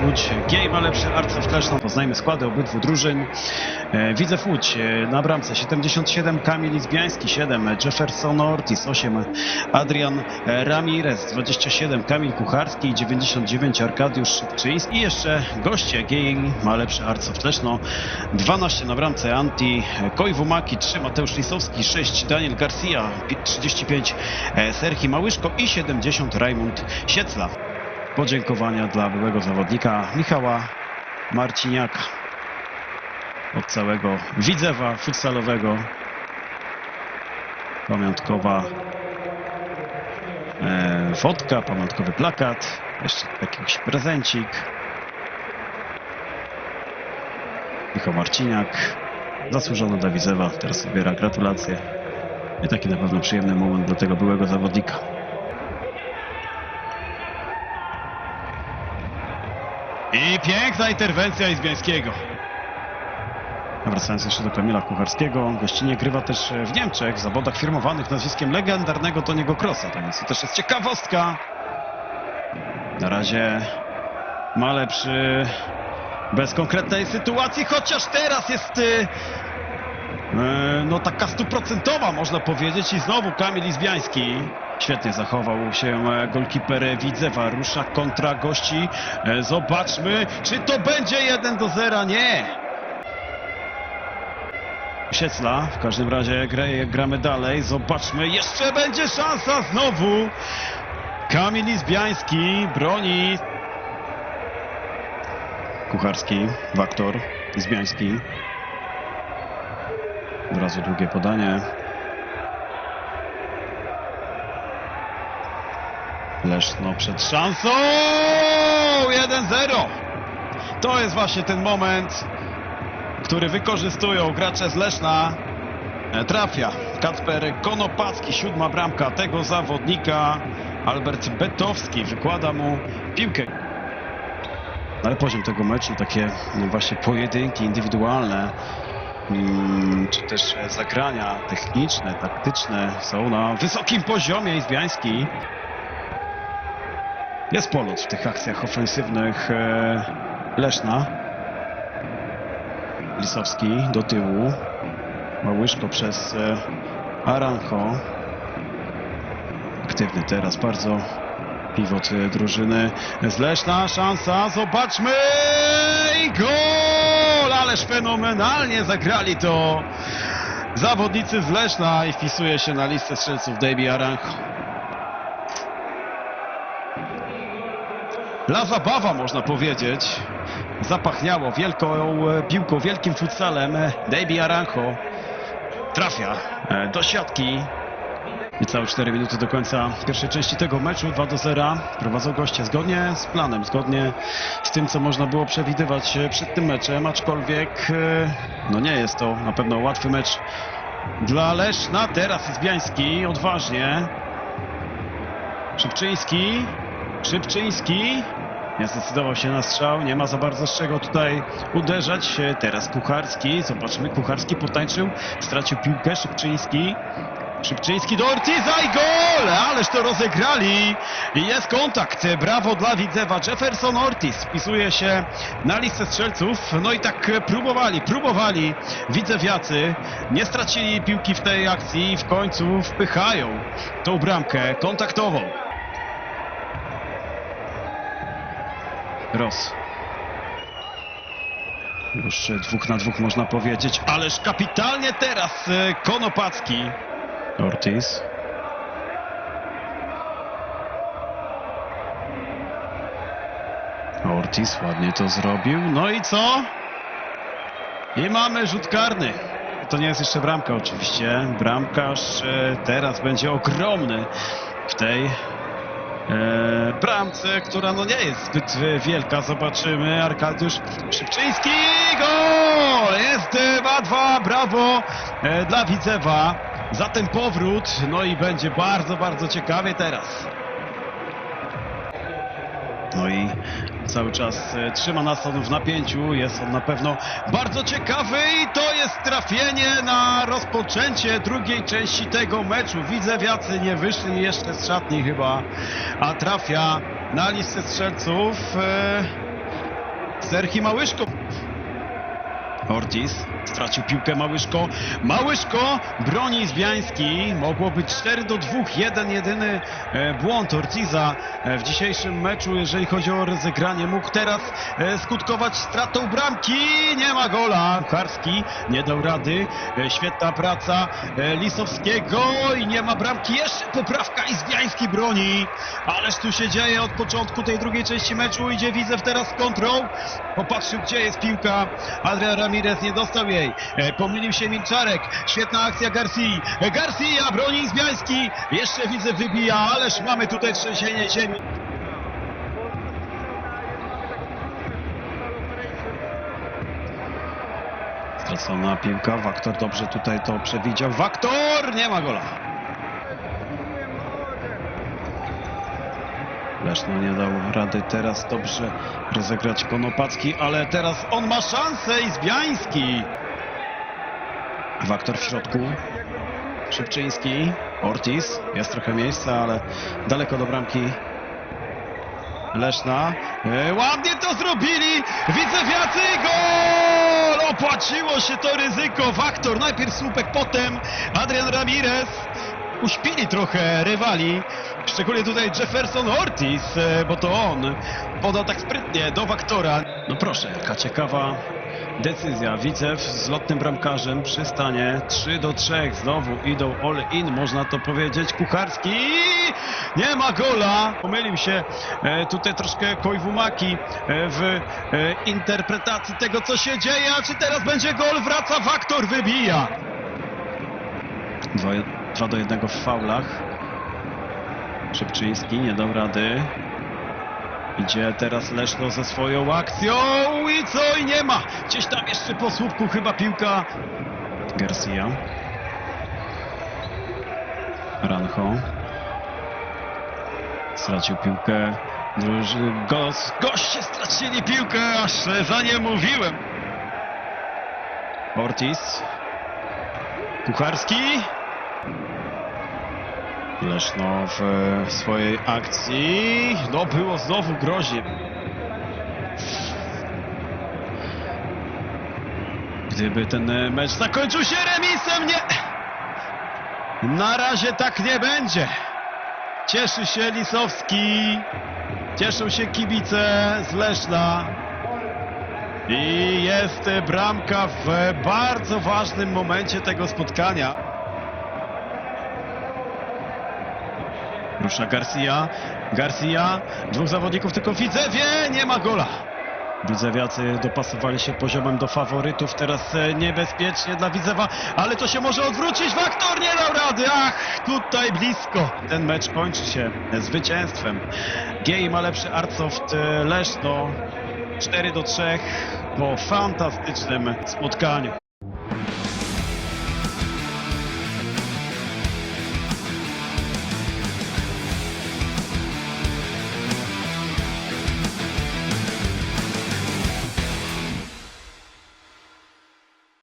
Łódź. Giej ma lepszy Arcew Kleszno. Poznajmy składy obydwu drużyn. E, Widzew Łódź e, na bramce 77 Kamil Izbiański 7 Jefferson Ortiz 8 Adrian e, Ramirez 27 Kamil Kucharski 99 Arkadiusz Szybczyński i jeszcze goście Giej ma lepszy Arcew Kleszno 12 na bramce Anti Kojwumaki 3 Mateusz Lisowski 6 Daniel Garcia 35 e, Serhi Małyszko i 70 Rajmund Siecla. Podziękowania dla byłego zawodnika Michała Marciniaka od całego Widzewa futsalowego. Pamiątkowa e, fotka, pamiątkowy plakat, jeszcze jakiś prezencik. Michał Marciniak, zasłużony dla Widzewa, teraz odbiera gratulacje. I taki na pewno przyjemny moment dla tego byłego zawodnika. I piękna interwencja Izbiańskiego. Wracając jeszcze do Kamila Kucharskiego, gościnie grywa też w Niemczech w zawodach firmowanych nazwiskiem legendarnego Toniego Krosa. To więc to też jest ciekawostka. Na razie ma lepszy bez konkretnej sytuacji, chociaż teraz jest y, e, no taka stuprocentowa można powiedzieć i znowu Kamil Izbiański. Świetnie zachował się e, golkiper Widzewa, rusza kontra gości. E, Zobaczmy, czy to będzie 1 do 0. Nie! Siecla, w każdym razie grę, gramy dalej. Zobaczmy, jeszcze będzie szansa znowu. Kamil Izbiański broni. Kucharski, Waktor, Izbiański. Od razu długie podanie. Leszno przed szansą! 1-0! To jest właśnie ten moment, który wykorzystują gracze z Leszna. E, Trafia Kacper Konopacki, siódma bramka tego zawodnika. Albert Betowski wykłada mu piłkę. Ale poziom tego meczu, takie no właśnie pojedynki indywidualne, mm, czy też e, zagrania techniczne, taktyczne są na wysokim poziomie. Izbiański jest polot w tych akcjach ofensywnych e, Leszna. Lisowski do tyłu. Małyszko przez e, Aranjo. Aktywny teraz bardzo pivot e, drużyny z Leszna. Szansa, zobaczmy i gol! Ależ fenomenalnie zagrali to zawodnicy z Leszna i wpisuje się na listę strzelców Davy Aranjo. La zabawa, można powiedzieć. Zapachniało wielką e, piłką, wielkim futsalem. Davy Aranjo trafia e, do siatki. Niecałe 4 minuty do końca pierwszej części tego meczu. 2 do 0. Prowadzą goście zgodnie z planem, zgodnie z tym, co można było przewidywać e, przed tym meczem. Aczkolwiek no nie jest to na pewno łatwy mecz dla Leszna. Teraz Izbiański odważnie. Szybczyński. Szybczyński. Nie zdecydował się na strzał, nie ma za bardzo z czego tutaj uderzać. Teraz Kucharski, zobaczmy, Kucharski potańczył, stracił piłkę, Szybczyński. Szybczyński do Ortiza i gol! Ależ to rozegrali! Jest kontakt, brawo dla Widzewa. Jefferson Ortiz wpisuje się na listę strzelców. No i tak próbowali, próbowali Widzewiacy. Nie stracili piłki w tej akcji i w końcu wpychają tą bramkę kontaktową. Ross. Już dwóch na dwóch można powiedzieć, ależ kapitalnie teraz e, Konopacki. Ortiz. Ortiz ładnie to zrobił. No i co? I mamy rzut karny. To nie jest jeszcze bramka oczywiście. Bramkarz e, teraz będzie ogromny w tej e, bramce, która no nie jest zbyt e, wielka. Zobaczymy. Arkadiusz Szybczyński. Gol! Jest e, 2-2. Brawo e, dla Widzewa za ten powrót. No i będzie bardzo, bardzo ciekawie teraz. No i cały czas e, trzyma nas on w napięciu. Jest on na pewno bardzo ciekawy i to jest trafienie na rozpoczęcie drugiej części tego meczu. Widzę, wiacy nie wyszli jeszcze z szatni chyba, a trafia na listę strzelców. E, Serhi Małyszko. Ortiz stracił piłkę Małyszko. Małyszko broni Zbiański. Mogło być 4 do 2. Jeden jedyny e, błąd Ortiza e, w dzisiejszym meczu, jeżeli chodzi o rozegranie. Mógł teraz e, skutkować stratą bramki. Nie ma gola. Kucharski nie dał rady. Świetna praca Lisowskiego i nie ma bramki. Jeszcze poprawka i Zbiański broni. Ależ tu się dzieje od początku tej drugiej części meczu. Idzie Widzew teraz z kontrą. Popatrzył, gdzie jest piłka. Adrian Ramirez nie dostał jej. E, Pomylił się Milczarek. Świetna akcja Garcia. E, Garcia broni Zbiański. Jeszcze widzę wybija, ależ mamy tutaj trzęsienie ziemi. Stracona piłka. Waktor dobrze tutaj to przewidział. Waktor! Nie ma gola. Leszno nie dał rady teraz dobrze rozegrać Konopacki, ale teraz on ma szansę i Zbiański. Waktor w środku. Szybczyński. Ortiz. Jest trochę miejsca, ale daleko do bramki. Leszna. E, ładnie to zrobili. Widzewiacy gol! Opłaciło się to ryzyko. Waktor, najpierw słupek, potem Adrian Ramirez. Uśpili trochę rywali. Szczególnie tutaj Jefferson Ortiz, e, bo to on podał tak sprytnie do Waktora. No proszę, jaka ciekawa decyzja. Widzew z lotnym bramkarzem przy stanie 3 do 3. Znowu idą all in, można to powiedzieć. Kucharski nie ma gola. Pomylił się e, tutaj troszkę Kojwumaki e, w e, interpretacji tego, co się dzieje. A czy teraz będzie gol? Wraca Waktor, wybija. 2 do 1 w faulach. Szybczyński nie dał rady. Idzie teraz Leszno ze swoją akcją i co? I nie ma! Gdzieś tam jeszcze po słupku chyba piłka. Garcia. Rancho. Stracił piłkę. Gos... Goście stracili piłkę, aż za nie mówiłem. Ortiz. Kucharski. Leszno w swojej akcji. No było znowu groźnie. Gdyby ten mecz zakończył się remisem, nie. Na razie tak nie będzie. Cieszy się Lisowski. Cieszą się kibice z Leszna. I jest bramka w bardzo ważnym momencie tego spotkania. Rusza Garcia. Garcia. Dwóch zawodników tylko Widzewie. Nie ma gola. Widzewiacy dopasowali się poziomem do faworytów. Teraz e, niebezpiecznie dla Widzewa, ale to się może odwrócić. Waktor nie dał rady. Ach, tutaj blisko. Ten mecz kończy się zwycięstwem. Gej ma lepszy Arcoft e, Leszno. 4 do 3 po fantastycznym spotkaniu.